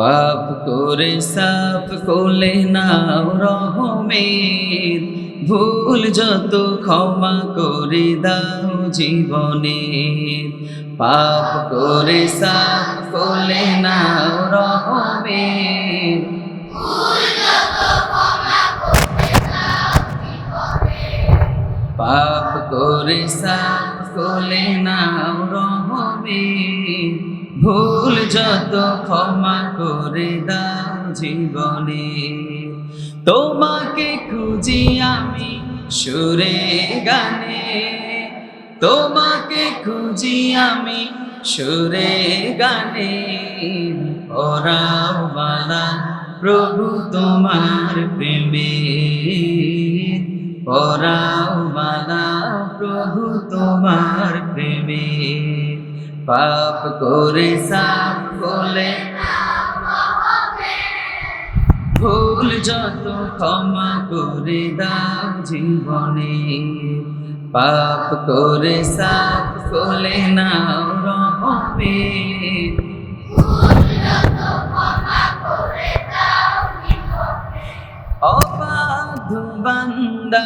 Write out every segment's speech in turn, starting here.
পাপ করে সাপ কোলে নাও রহমের। ভুল যত ক্ষমা করে দাও জীবনে পাপ করে সাপ কোলে নাও রহমের। পাপ করে সাফ কোলে নাও রহমের। ভুল যত ক্ষমা করে দাও জীবনে। তোমাকে খুঁজি আমি সুরে গানে। তোমাকে খুঁজি আমি সুরে গানে। ওরাও বালা প্রভু তোমার প্রেমে। ওরাও বালা প্রভু তোমার প্রেমে। পাপ করে সাপ বলে ভুল যত ক্ষমা করে দাও জীবনে। পাপ করে সাপ কোলে নাও রহমে। অবাধ বান্দা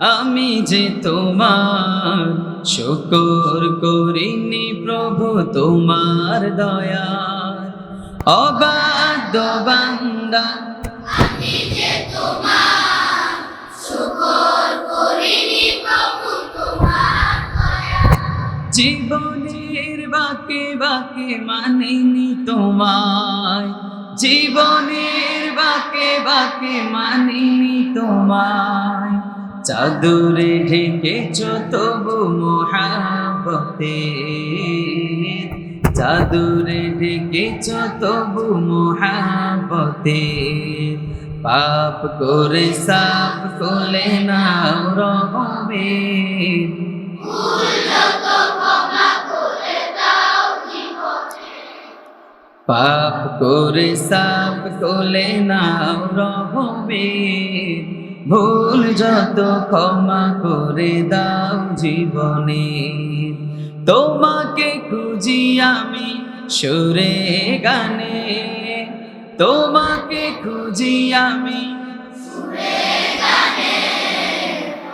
আমি যে তোমার শুকর করিনি প্রভু তোমার দয়া অবাধ বান্দা জীবনের বাকে বাকে মানিনি তোমায়। জীবনের বাকে বাকে মানিনি তোমায়। চাদরে ঢেকেছ তবু মহাবতে চাদরে ঢেকেছ তবু মহাবতে পাপ করে সাপ কোলে নাও রহমে। পাপ করে সাপ কোলে নাও রহমে। ভুল যত ক্ষমা করে দাও জীবনে। তোমাকে খুঁজি আমি সুরে গানে। তোমাকে খুঁজি আমি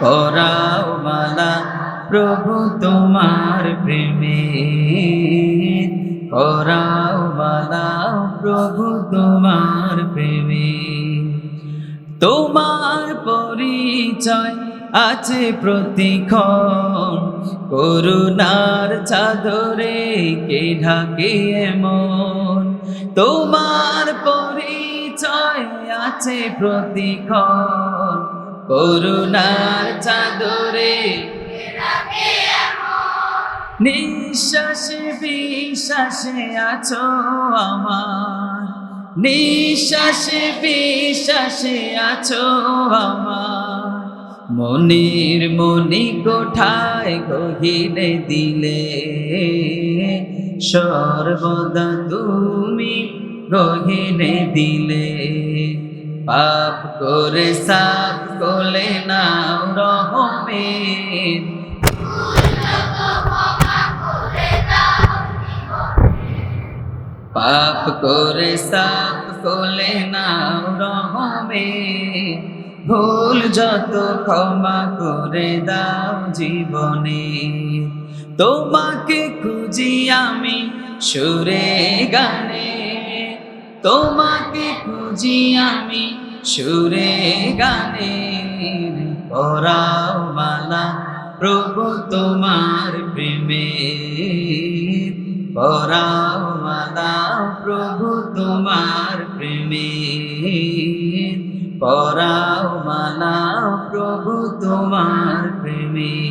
করাও মালা প্রভু তোমার প্রেমে। করাও মালা প্রভু তোমার প্রেমে। তোমার পরিচয় আছে প্রতিক্ষণ। করুণার চাদরে কে ঢাকে এমন? তোমার পরিচয় আছে প্রতিক্ষণ। করুণার চাদরে নিঃশ্বাসে, বিশ্বাসে আছো আমার। নিঃশ্বাসে বিশ্বাসে আছো আমার। মনির মনি কোঠায় গহিলে দিলে। সর্বদা তুমি গহিলে দিলে। পাপ করে সাপ কোলে নাও রহমের পাপ করে সাপ কোলে নাও রহমে। ভুল যত ক্ষমা করে দাও জীবনে। তোমাকে খুঁজি আমি সুরে গানে। তোমাকে খুঁজি আমি সুরে গানে। পরাও মালা প্রভু তোমার প্রেমে। পরাও প্রভু তোমার প্রেমে। পরাও প্রভু তোমার প্রেমে।